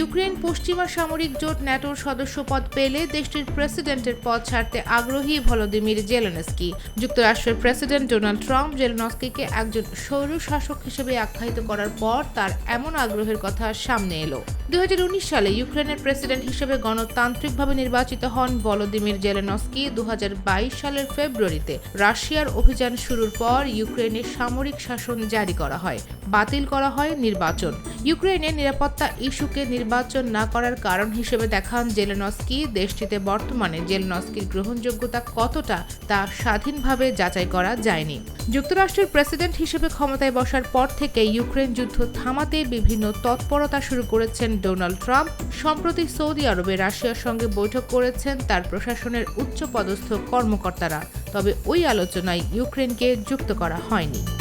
Ukraine পশ্চিমা সামরিক জোট ন্যাটোর সদস্য পদ পেলে দেশটির প্রেসিডেন্টের পদ ছাড়তে আগ্রহী ভলোদিমির জেলেনস্কি। যুক্তরাষ্ট্রের প্রেসিডেন্ট ডোনাল্ড ট্রাম্প জেলেনস্কিকে একজন সৌর শাসক হিসেবে আখ্যায়িত করার পর তার এমন আগ্রহের কথা সামনে এলো। দু হাজার উনিশ সালে ইউক্রেনের প্রেসিডেন্ট হিসেবে গণতান্ত্রিকভাবে নির্বাচিত হন ভলোদিমির জেলেনস্কি দু হাজার বাইশ সালের ফেব্রুয়ারিতে। রাশিয়ার অভিযান শুরুর পর ইউক্রেনের সামরিক শাসন জারি করা হয়। বাতিল করা হয় নির্বাচন। ইউক্রেনের নিরাপত্তা ইস্যুকে নির্বাচন না করার কারণ হিসেবে দেখান জেলেনস্কি। দেশটিতে বর্তমানে জেলেনস্কির গ্রহণযোগ্যতা কতটা তা স্বাধীনভাবে যাচাই করা যায়নি। যুক্তরাষ্ট্রের প্রেসিডেন্ট হিসেবে ক্ষমতায় বসার পর থেকে ইউক্রেন যুদ্ধ থামাতে বিভিন্ন তৎপরতা শুরু করেছেন ডোনাল্ড ট্রাম্প। সম্প্রতি সৌদি আরবে রাশিয়ার সঙ্গে বৈঠক করেছেন তার প্রশাসনের উচ্চপদস্থ কর্মকর্তারা। তবে ওই আলোচনায় ইউক্রেনকে যুক্ত করা হয়নি।